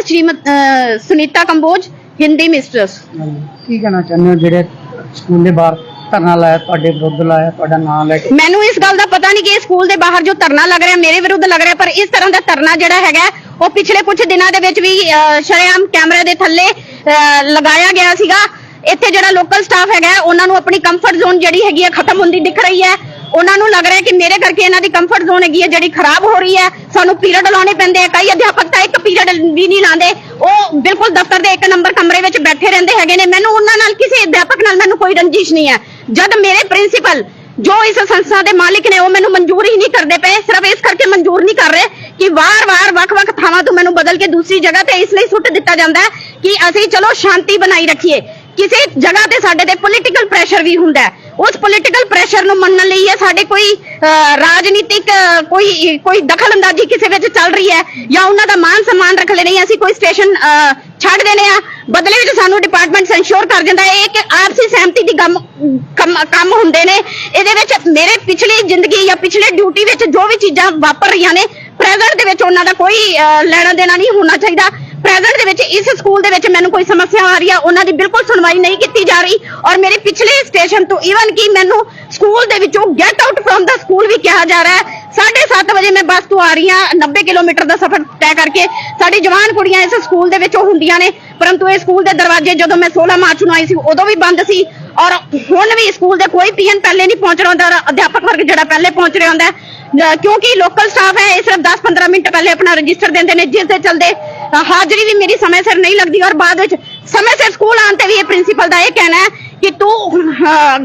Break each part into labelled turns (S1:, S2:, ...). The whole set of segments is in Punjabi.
S1: ਹੈ ਸ਼੍ਰੀਮਤ ਅਹ, ਸੁਨੀਤਾ ਕੰਬੋਜ ਹਿੰਦੀ ਮਿਸਟਰਸ
S2: ਕੀ ਕਹਿਣਾ ਚਾਹੁੰਦੇ ਹੋ ਜਿਹੜੇ ਸਕੂਲ ਦੇ ਬਾਹਰ ਧਰਨਾ ਲਾਇਆ ਤੁਹਾਡੇ ਵਿਰੁੱਧ ਲਾਇਆ ਤੁਹਾਡਾ ਨਾਮ ਲੈ ਕੇ?
S1: ਮੈਨੂੰ ਇਸ ਗੱਲ ਦਾ ਪਤਾ ਨਹੀਂ ਕਿ ਇਹ ਸਕੂਲ ਦੇ ਬਾਹਰ ਜੋ ਧਰਨਾ ਲੱਗ ਰਿਹਾ ਮੇਰੇ ਵਿਰੁੱਧ ਲੱਗ ਰਿਹਾ ਪਰ ਇਸ ਤਰ੍ਹਾਂ ਦਾ ਧਰਨਾ ਜਿਹੜਾ ਹੈਗਾ ਹੈ, ਉਹ ਪਿਛਲੇ ਕੁਝ ਦਿਨਾਂ ਦੇ ਵਿੱਚ ਵੀ ਅਹ, ਸ਼ਰੇਆਮ ਕੈਮਰੇ ਦੇ ਥੱਲੇ ਅਹ, ਲਗਾਇਆ ਗਿਆ ਸੀਗਾ। ਇੱਥੇ ਜਿਹੜਾ ਲੋਕਲ ਸਟਾਫ ਹੈਗਾ ਹੈ, ਉਹਨਾਂ ਨੂੰ ਆਪਣੀ ਕੰਫਰਟ ਜ਼ੋਨ ਜਿਹੜੀ ਹੈਗੀ ਹੈ ਖਤਮ ਹੁੰਦੀ ਦਿਖ ਰਹੀ ਹੈ। ਉਹਨਾਂ ਨੂੰ ਲੱਗ ਰਿਹਾ ਕਿ ਮੇਰੇ ਕਰਕੇ ਇਹਨਾਂ ਦੀ ਕੰਫਰਟ ਜ਼ੋਨ ਹੈਗੀ ਹੈ, ਜਿਹੜੀ ਖਰਾਬ ਹੋ ਰਹੀ ਹੈ। ਸਾਨੂੰ ਪੀਰੀਅਡ ਲਾਉਣੇ ਪੈਂਦੇ ਆ। ਕਈ ਅਧਿਆਪਕ ਤਾਂ ਇੱਕ ਪੀਰੀਅਡ ਵੀ ਨਹੀਂ ਲਾਉਂਦੇ। ਉਹ ਬਿਲਕੁਲ ਦਫ਼ਤਰ ਦੇ ਇੱਕ ਨੰਬਰ ਕਮਰੇ ਵਿੱਚ ਬੈਠੇ ਰਹਿੰਦੇ ਹੈਗੇ ਨੇ। ਮੈਨੂੰ ਉਹਨਾਂ ਨਾਲ, ਕਿਸੇ ਅਧਿਆਪਕ ਨਾਲ ਮੈਨੂੰ ਕੋਈ ਰੰਜਿਸ਼ ਨਹੀਂ ਹੈ। ਜਦ ਮੇਰੇ ਪ੍ਰਿੰਸੀਪਲ ਜੋ ਇਸ ਸੰਸਥਾ ਦੇ ਮਾਲਿਕ ਨੇ, ਉਹ ਮੈਨੂੰ ਮਨਜ਼ੂਰ ਹੀ ਨਹੀਂ ਕਰਦੇ ਪਏ। ਸਿਰਫ ਇਸ ਕਰਕੇ ਮਨਜ਼ੂਰ ਨਹੀਂ ਕਰ ਰਹੇ ਕਿ ਵਾਰ-ਵਾਰ, ਵੱਖ-ਵੱਖ ਥਾਵਾਂ ਤੋਂ ਮੈਨੂੰ ਬਦਲ ਕੇ ਦੂਸਰੀ ਜਗ੍ਹਾ ਤੇ ਇਸ ਲਈ ਸੁੱਟ ਦਿੱਤਾ ਜਾਂਦਾ ਕਿ ਅਸੀਂ, ਚਲੋ, ਸ਼ਾਂਤੀ ਬਣਾਈ ਰੱਖੀਏ। ਕਿਸੇ ਜਗ੍ਹਾ ਤੇ ਸਾਡੇ ਤੇ ਪੋਲੀਟੀਕਲ ਪ੍ਰੈਸ਼ਰ ਵੀ ਹੁੰਦਾ ਹੈ। ਉਸ ਪੋਲੀਟੀਕਲ ਪ੍ਰੈਸ਼ਰ ਨੂੰ ਮੰਨਣ ਲਈ ਇਹ ਸਾਡੇ ਕੋਈ ਅਹ, ਰਾਜਨੀਤਿਕ ਕੋਈ ਕੋਈ ਦਖਲ ਅੰਦਾਜ਼ੀ ਕਿਸੇ ਵਿੱਚ ਚੱਲ ਰਹੀ ਹੈ ਜਾਂ ਉਹਨਾਂ ਦਾ ਮਾਨ ਸਨਮਾਨ ਰੱਖ ਲੈ ਅਸੀਂ ਕੋਈ ਸਟੇਸ਼ਨ ਛੱਡ ਦੇਣੇ ਆ ਬਦਲੇ ਵਿੱਚ ਸਾਨੂੰ ਡਿਪਾਰਟਮੈਂਟ ਸੰਸ਼ੋਰ ਕਰ ਦਿੰਦਾ ਹੈ। ਇਹ ਕਿ ਆਪਸੀ ਸਹਿਮਤੀ ਦੀ ਕੰਮ ਕੰਮ ਕੰਮ ਹੁੰਦੇ ਨੇ। ਇਹਦੇ ਵਿੱਚ ਮੇਰੇ ਪਿਛਲੀ ਜ਼ਿੰਦਗੀ ਜਾਂ ਪਿਛਲੇ ਡਿਊਟੀ ਵਿੱਚ ਜੋ ਵੀ ਚੀਜ਼ਾਂ ਵਾਪਰ ਰਹੀਆਂ ਨੇ ਪ੍ਰੈਜ਼ੈਂਟ ਦੇ ਵਿੱਚ ਉਹਨਾਂ ਦਾ ਕੋਈ ਅਹ, ਲੈਣਾ ਦੇਣਾ ਨਹੀਂ ਹੋਣਾ ਚਾਹੀਦਾ। ਪ੍ਰੈਜ਼ੈਂਟ ਦੇ ਵਿੱਚ, ਇਸ ਸਕੂਲ ਦੇ ਵਿੱਚ ਮੈਨੂੰ ਕੋਈ ਸਮੱਸਿਆ ਆ ਰਹੀ ਆ, ਉਹਨਾਂ ਦੀ ਬਿਲਕੁਲ ਸੁਣਵਾਈ ਨਹੀਂ ਕੀਤੀ ਜਾ ਰਹੀ। ਔਰ ਮੇਰੇ ਪਿਛਲੇ ਸਟੇਸ਼ਨ ਤੋਂ ਈਵਨ ਕਿ ਮੈਨੂੰ ਸਕੂਲ ਦੇ ਵਿੱਚੋਂ ਗੈਟ ਆਊਟ ਫਰਮ ਦਾ ਸਕੂਲ ਵੀ ਕਿਹਾ ਜਾ ਰਿਹਾ ਹੈ। 7:30 ਵਜੇ ਮੈਂ ਬੱਸ ਤੋਂ ਆ ਰਹੀ ਹਾਂ 90 ਕਿਲੋਮੀਟਰ ਦਾ ਸਫ਼ਰ ਤੈਅ ਕਰਕੇ। ਸਾਡੀ ਜਵਾਨ ਕੁੜੀਆਂ ਇਸ ਸਕੂਲ ਦੇ ਵਿੱਚੋਂ ਹੁੰਦੀਆਂ ਨੇ, ਪਰੰਤੂ ਇਹ ਸਕੂਲ ਦੇ ਦਰਵਾਜ਼ੇ ਜਦੋਂ ਮੈਂ 16 ਮਾਰਚ ਨੂੰ ਆਈ ਸੀ, ਉਦੋਂ ਵੀ ਬੰਦ ਸੀ। ਔਰ ਹੁਣ ਵੀ ਸਕੂਲ ਦੇ ਕੋਈ ਪੀਐਨ ਪਹਿਲੇ ਨਹੀਂ ਪਹੁੰਚ ਰਿਹਾ ਹੁੰਦਾ ਅਧਿਆਪਕ ਵਰਗ ਜਿਹੜਾ ਪਹਿਲੇ ਪਹੁੰਚ ਰਿਹਾ ਹੁੰਦਾ। ਕਿਉਂਕਿ ਲੋਕਲ ਸਟਾਫ ਹੈ, ਇਹ ਸਿਰਫ 10-15 ਮਿੰਟ ਪਹਿਲੇ ਆਪਣਾ ਰਜਿਸਟਰ ਦਿੰਦੇ ਨੇ, ਜਿਸ ਦੇ ਚਲਦੇ ਹਾਜ਼ਰੀ ਵੀ ਮੇਰੀ ਸਮੇਂ ਸਿਰ ਨਹੀਂ ਲੱਗਦੀ ਔਰ ਬਾਅਦ ਵਿੱਚ ਸਮੇਂ ਸਿਰ ਸਕੂਲ ਆਉਣ ਤੇ ਵੀ ਇਹ ਪ੍ਰਿੰਸੀਪਲ ਦਾ ਇਹ ਕਹਿਣਾ ਹੈ ਕਿ ਤੂੰ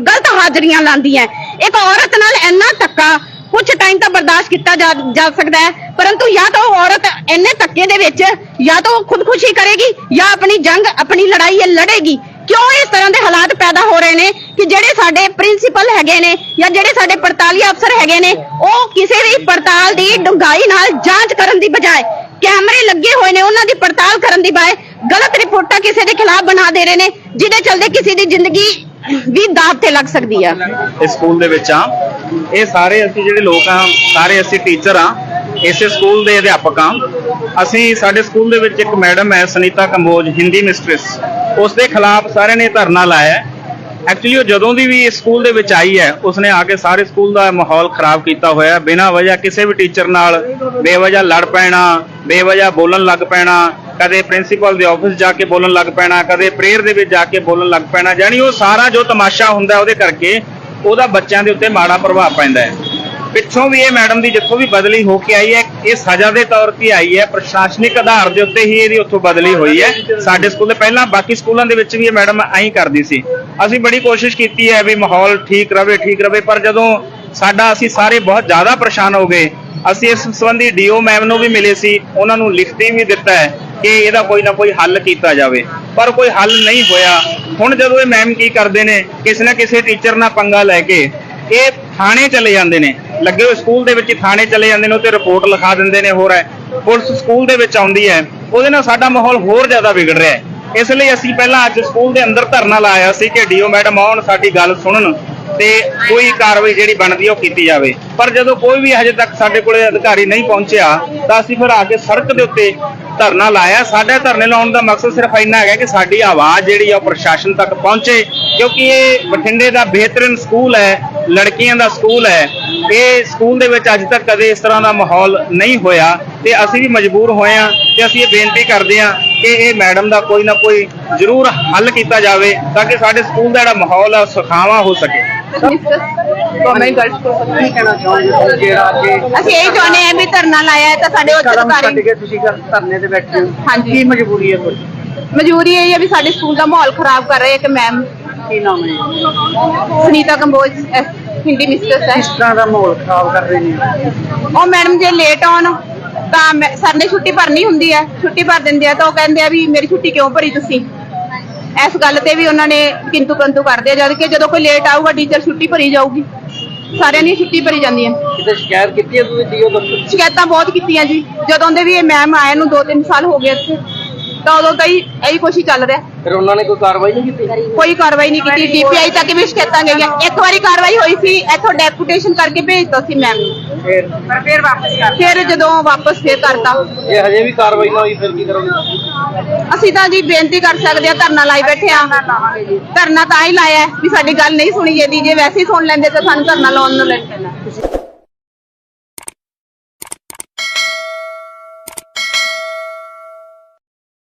S1: ਗਲਤ ਹਾਜ਼ਰੀਆਂ ਲਾਉਂਦੀ ਹੈ। ਇੱਕ ਔਰਤ ਨਾਲ ਇੰਨਾ ਧੱਕਾ ਕੁਝ ਟਾਈਮ ਤਾਂ ਬਰਦਾਸ਼ਤ ਕੀਤਾ ਜਾ ਸਕਦਾ ਹੈ, ਪਰੰਤੂ ਜਾਂ ਤਾਂ ਉਹ ਔਰਤ ਇੰਨੇ ਧੱਕੇ ਦੇ ਵਿੱਚ ਜਾਂ ਤਾਂ ਉਹ ਖੁਦਕੁਸ਼ੀ ਕਰੇਗੀ ਜਾਂ ਆਪਣੀ ਜੰਗ, ਆਪਣੀ ਲੜਾਈ ਇਹ ਲੜੇਗੀ। ਕਿਉਂ ਇਸ ਤਰ੍ਹਾਂ ਦੇ ਹਾਲਾਤ ਪੈਦਾ ਹੋ ਰਹੇ ਨੇ ਕਿ ਜਿਹੜੇ ਸਾਡੇ ਪ੍ਰਿੰਸੀਪਲ ਹੈਗੇ ਨੇ ਜਾਂ ਜਿਹੜੇ ਸਾਡੇ ਪੜਤਾਲੀ ਅਫਸਰ ਹੈਗੇ ਨੇ, ਉਹ ਕਿਸੇ ਵੀ ਪੜਤਾਲ ਦੀ ਡੂੰਘਾਈ ਨਾਲ ਜਾਂਚ ਕਰਨ ਦੀ ਬਜਾਏ ਕੈਮਰੇ ਲੱਗੇ ਹੋਏ ਨੇ ਉਹਨਾਂ ਦੀ ਪੜਤਾਲ ਕਰਨ ਦੀ ਬਜਾਏ ਗਲਤ ਰਿਪੋਰਟਾਂ ਕਿਸੇ ਦੇ ਖਿਲਾਫ ਬਣਾ ਦੇ ਰਹੇ ਨੇ, ਜਿਹਦੇ ਚਲਦੇ ਕਿਸੇ ਦੀ ਜ਼ਿੰਦਗੀ ਵੀ ਦਾਅ ਤੇ ਲੱਗ ਸਕਦੀ ਆ।
S3: ਇਸ ਸਕੂਲ ਦੇ ਵਿੱਚ ਆ ਇਹ ਸਾਰੇ ਅਸੀਂ ਜਿਹੜੇ ਲੋਕ ਆ ਸਾਰੇ ਅਸੀਂ ਟੀਚਰ ਆ ਇਸੇ ਸਕੂਲ ਦੇ ਅਧਿਆਪਕ ਆ ਅਸੀਂ ਸਾਡੇ ਸਕੂਲ ਦੇ ਵਿੱਚ ਇੱਕ ਮੈਡਮ ਹੈ, ਸੁਨੀਤਾ ਕੰਬੋਜ, ਹਿੰਦੀ ਮਿਸਟ੍ਰੈਸ। ਉਸ ਦੇ ਖਿਲਾਫ ਸਾਰਿਆਂ ਨੇ ਧਰਨਾ ਲਾਇਆ ਐਕਚੁਅਲੀ ਉਹ ਜਦੋਂ ਦੀ ਵੀ ਇਸ ਸਕੂਲ ਦੇ ਵਿੱਚ ਆਈ ਹੈ, ਉਸਨੇ ਆ ਕੇ ਸਾਰੇ ਸਕੂਲ ਦਾ ਮਾਹੌਲ ਖਰਾਬ ਕੀਤਾ ਹੋਇਆ ਬਿਨਾਂ ਵਜ੍ਹਾ ਕਿਸੇ ਵੀ ਟੀਚਰ ਨਾਲ ਬੇਵਜ੍ਹਾ ਲੜ ਪੈਣਾ, ਬੇਵਜ੍ਹਾ ਬੋਲਣ ਲੱਗ ਪੈਣਾ, ਕਦੇ ਪ੍ਰਿੰਸੀਪਲ ਦੇ ਆਫਿਸ ਜਾ ਕੇ ਬੋਲਣ ਲੱਗ ਪੈਣਾ, ਕਦੇ ਪ੍ਰੇਅਰ ਦੇ ਵਿੱਚ ਜਾ ਕੇ ਬੋਲਣ ਲੱਗ ਪੈਣਾ, ਯਾਨੀ ਉਹ ਸਾਰਾ ਜੋ ਤਮਾਸ਼ਾ ਹੁੰਦਾ ਉਹਦੇ ਕਰਕੇ ਉਹਦਾ ਬੱਚਿਆਂ ਦੇ ਉੱਤੇ ਮਾੜਾ ਪ੍ਰਭਾਵ ਪੈਂਦਾ ਹੈ। ਪਿੱਛੋਂ ਵੀ ਇਹ ਮੈਡਮ ਦੀ ਜਿੱਥੋਂ ਵੀ ਬਦਲੀ ਹੋ ਕੇ ਆਈ ਹੈ, ਇਹ ਸਜ਼ਾ ਦੇ ਤੌਰ ਤੇ ਆਈ ਹੈ, ਪ੍ਰਸ਼ਾਸਨਿਕ ਆਧਾਰ ਦੇ ਉੱਤੇ ਹੀ ਇਹਦੀ ਉੱਥੋਂ ਬਦਲੀ ਹੋਈ ਹੈ। ਸਾਡੇ ਸਕੂਲ ਦੇ ਪਹਿਲਾਂ, ਬਾਕੀ ਸਕੂਲਾਂ ਦੇ ਵਿੱਚ ਵੀ ਇਹ ਮੈਡਮ ਐਂ ਕਰਦੀ ਸੀ। ਅਸੀਂ ਬੜੀ ਕੋਸ਼ਿਸ਼ ਕੀਤੀ ਹੈ ਵੀ ਮਾਹੌਲ ਠੀਕ ਰਵੇ ਠੀਕ ਰਵੇ, ਪਰ ਜਦੋਂ ਸਾਡਾ ਅਸੀਂ ਸਾਰੇ ਬਹੁਤ ਜ਼ਿਆਦਾ ਪਰੇਸ਼ਾਨ ਹੋ ਗਏ, ਅਸੀਂ ਇਸ ਸੰਬੰਧੀ ਡੀਓ ਮੈਮ ਨੂੰ ਵੀ ਮਿਲੇ ਸੀ, ਉਹਨਾਂ ਨੂੰ ਲਿਖਤੀ ਵੀ ਦਿੱਤਾ ਹੈ ਕਿ ਇਹਦਾ ਕੋਈ ਨਾ ਕੋਈ ਹੱਲ ਕੀਤਾ ਜਾਵੇ। ਪਰ ਕੋਈ ਹੱਲ ਨਹੀਂ ਹੋਇਆ। ਹੁਣ ਜਦੋਂ ਇਹ ਮੈਮ ਕੀ ਕਰਦੇ ਨੇ, ਕਿਸੇ ਨਾ ਕਿਸੇ ਟੀਚਰ ਨਾਲ ਪੰਗਾ ਲੈ ਕੇ, ਇਹ ਥਾਣੇ ਚਲੇ ਜਾਂਦੇ ਨੇ। ਲੱਗੇ ਹੋਏ ਸਕੂਲ ਦੇ ਵਿੱਚ ਹੀ ਥਾਣੇ ਚਲੇ ਜਾਂਦੇ ਨੇ ਉੱਤੇ ਰਿਪੋਰਟ ਲਿਖਾ ਦਿੰਦੇ ਨੇ, ਹੋਰ ਹੈ। ਪੁਲਿਸ ਸਕੂਲ ਦੇ ਵਿੱਚ ਆਉਂਦੀ ਹੈ। ਉਹਦੇ ਨਾਲ ਸਾਡਾ ਮਾਹੌਲ ਹੋਰ ਜ਼ਿਆਦਾ ਵਿਗੜ ਰਿਹਾ ਹੈ। ਇਸ ਲਈ ਅਸੀਂ ਪਹਿਲਾਂ ਅੱਜ ਸਕੂਲ ਦੇ ਅੰਦਰ ਧਰਨਾ ਲਾਇਆ ਸੀ ਕਿ ਡੀਓ ਮੈਡਮ ਆਉਣ, ਸਾਡੀ ਗੱਲ ਸੁਣਨ ਤੇ ਕੋਈ ਕਾਰਵਾਈ ਜਿਹੜੀ ਬਣਦੀ ਉਹ ਕੀਤੀ ਜਾਵੇ। ਪਰ ਜਦੋਂ ਕੋਈ ਵੀ ਹਜੇ ਤੱਕ ਸਾਡੇ ਕੋਲੇ ਅਧਿਕਾਰੀ ਨਹੀਂ ਪਹੁੰਚਿਆ, ਤਾਂ ਅਸੀਂ ਫਿਰ ਆ ਕੇ ਸੜਕ ਦੇ ਉੱਤੇ ਧਰਨਾ ਲਾਇਆ। ਸਾਡੇ ਧਰਨੇ ਲਾਉਣ ਦਾ ਮਕਸਦ ਸਿਰਫ ਇੰਨਾ ਹੈਗਾ ਕਿ ਸਾਡੀ ਆਵਾਜ਼ ਜਿਹੜੀ ਆ ਉਹ ਪ੍ਰਸ਼ਾਸਨ ਤੱਕ ਪਹੁੰਚੇ, ਕਿਉਂਕਿ ਇਹ ਬਠਿੰਡੇ ਦਾ ਬਿਹਤਰੀਨ ਸਕੂਲ ਹੈ। ਲੜਕੀਆਂ ਦਾ ਸਕੂਲ ਹੈ। ਇਹ ਸਕੂਲ ਦੇ ਵਿੱਚ ਅੱਜ ਤੱਕ ਕਦੇ ਇਸ ਤਰ੍ਹਾਂ ਦਾ ਮਾਹੌਲ ਨਹੀਂ ਹੋਇਆ। ਤੇ ਅਸੀਂ ਵੀ ਮਜਬੂਰ ਹੋਏ ਆ ਤੇ ਅਸੀਂ ਇਹ ਬੇਨਤੀ ਕਰਦੇ ਆ ਕਿ ਇਹ ਮੈਡਮ ਦਾ ਕੋਈ ਨਾ ਕੋਈ ਜ਼ਰੂਰ ਹੱਲ ਕੀਤਾ ਜਾਵੇ ਤਾਂ ਕਿ ਸਾਡੇ ਸਕੂਲ ਦਾ ਜਿਹੜਾ ਮਾਹੌਲ ਹੈ ਸੁਖਾਵਾਂ ਹੋ ਸਕੇ।
S1: ਅਸੀਂ ਇਹ ਚਾਹੁੰਦੇ ਹਾਂ ਵੀ ਧਰਨਾ ਲਾਇਆ ਹੈ ਤਾਂ ਸਾਡੇ ਉੱਚ ਅਧਿਕਾਰੀ
S2: ਤੁਸੀਂ ਧਰਨੇ ਤੇ ਬੈਠੇ ਹੋ।
S1: ਹਾਂਜੀ।
S2: ਕੀ ਮਜਬੂਰੀ ਹੈ ਤੁਹਾਡੀ?
S1: ਮਜਬੂਰੀ ਇਹ ਹੈ ਵੀ ਸਾਡੇ ਸਕੂਲ ਦਾ ਮਾਹੌਲ ਖਰਾਬ ਕਰ ਰਹੇ ਇੱਕ ਮੈਮ।
S2: ਕੀ ਨਾਮ ਹੈ?
S1: ਸੁਨੀਤਾ ਕੰਬੋਜ ਐਸ ਹਿੰਦੀ ਮਿਸਟਰਸ ਹੈ
S2: ਕਿਸ ਤਰ੍ਹਾਂ ਦਾ ਮਾਹੌਲ ਖਰਾਬ ਕਰ ਰਹੇ ਨੇ?
S1: ਉਹ ਮੈਡਮ ਜੇ ਲੇਟ ਆਉਣ ਤਾਂ ਮੈਂ- ਸਰ ਨੇ ਛੁੱਟੀ ਭਰਨੀ ਹੁੰਦੀ ਹੈ। ਛੁੱਟੀ ਭਰ ਦਿੰਦੇ ਆ ਤਾਂ ਉਹ ਕਹਿੰਦੇ ਆ ਵੀ ਮੇਰੀ ਛੁੱਟੀ ਕਿਉਂ ਭਰੀ ਤੁਸੀਂ? ਇਸ ਗੱਲ ਤੇ ਵੀ ਉਹਨਾਂ ਨੇ ਕਿੰਤੂ ਪ੍ਰੰਤੂ ਕਰਦੇ ਆ ਜਦ ਕਿ ਜਦੋਂ ਕੋਈ ਲੇਟ ਆਊਗਾ ਟੀਚਰ ਛੁੱਟੀ ਭਰੀ ਜਾਊਗੀ। ਸਾਰਿਆਂ ਦੀ ਛੁੱਟੀ ਭਰੀ ਜਾਂਦੀ ਹੈ
S2: ਕਿਤੇ ਸ਼ਿਕਾਇਤ ਕੀਤੀ ਹੈ ਤੁਸੀਂ ਡੀਓ ਦਫ਼ਤਰ?
S1: ਸ਼ਿਕਾਇਤਾਂ ਬਹੁਤ ਕੀਤੀਆਂ ਜੀ। ਜਦੋਂ ਦੇ ਵੀ ਇਹ ਮੈਮ ਆਏ ਨੂੰ 2-3 ਸਾਲ ਹੋ ਗਏ ਇੱਥੇ। ਤਾਂ ਉਦੋਂ ਤਾਂ ਹੀ ਇਹੀ ਕੁਛ ਹੀ ਚੱਲ ਰਿਹਾ।
S2: ਫਿਰ ਉਹਨਾਂ ਨੇ ਕੋਈ ਕਾਰਵਾਈ ਨਹੀਂ ਕੀਤੀ?
S1: ਕੋਈ ਕਾਰਵਾਈ ਨਹੀਂ ਕੀਤੀ। ਡੀਪੀਆਈ ਤੱਕ ਵੀ ਸ਼ਿਕਾਇਤਾਂ ਗਈਆਂ। ਇੱਕ ਵਾਰੀ ਕਾਰਵਾਈ ਹੋਈ ਸੀ ਇੱਥੋਂ ਡੈਪੂਟੇਸ਼ਨ ਕਰਕੇ ਭੇਜਤਾ ਸੀ ਮੈਮ ਨੂੰ।
S4: ਫਿਰ?
S5: ਪਰ ਫਿਰ ਵਾਪਸ ਕਰ ਫਿਰ ਜਦੋਂ ਵਾਪਸ ਫੇਰ ਕਰਤਾ।
S4: ਜੇ ਹਜੇ ਵੀ ਕਾਰਵਾਈ ਨਾ ਹੋਈ ਫਿਰ ਕੀ ਕਰੋਗੇ?
S5: ਅਸੀਂ ਤਾਂ ਜੀ ਬੇਨਤੀ ਕਰ ਸਕਦੇ ਆ ਧਰਨਾ ਲਾਈ ਬੈਠੇ ਆ ਧਰਨਾ ਤਾਂ ਹੀ ਲਾਇਆ ਹੈ ਵੀ ਸਾਡੀ ਗੱਲ ਨਹੀਂ ਸੁਣੀ ਜਾਂਦੀ। ਜੇ ਵੈਸੇ ਹੀ ਸੁਣ ਲੈਂਦੇ ਤਾਂ ਸਾਨੂੰ ਧਰਨਾ ਲਾਉਣ ਨੂੰ ਲੈਣ ਪੈਂਦਾ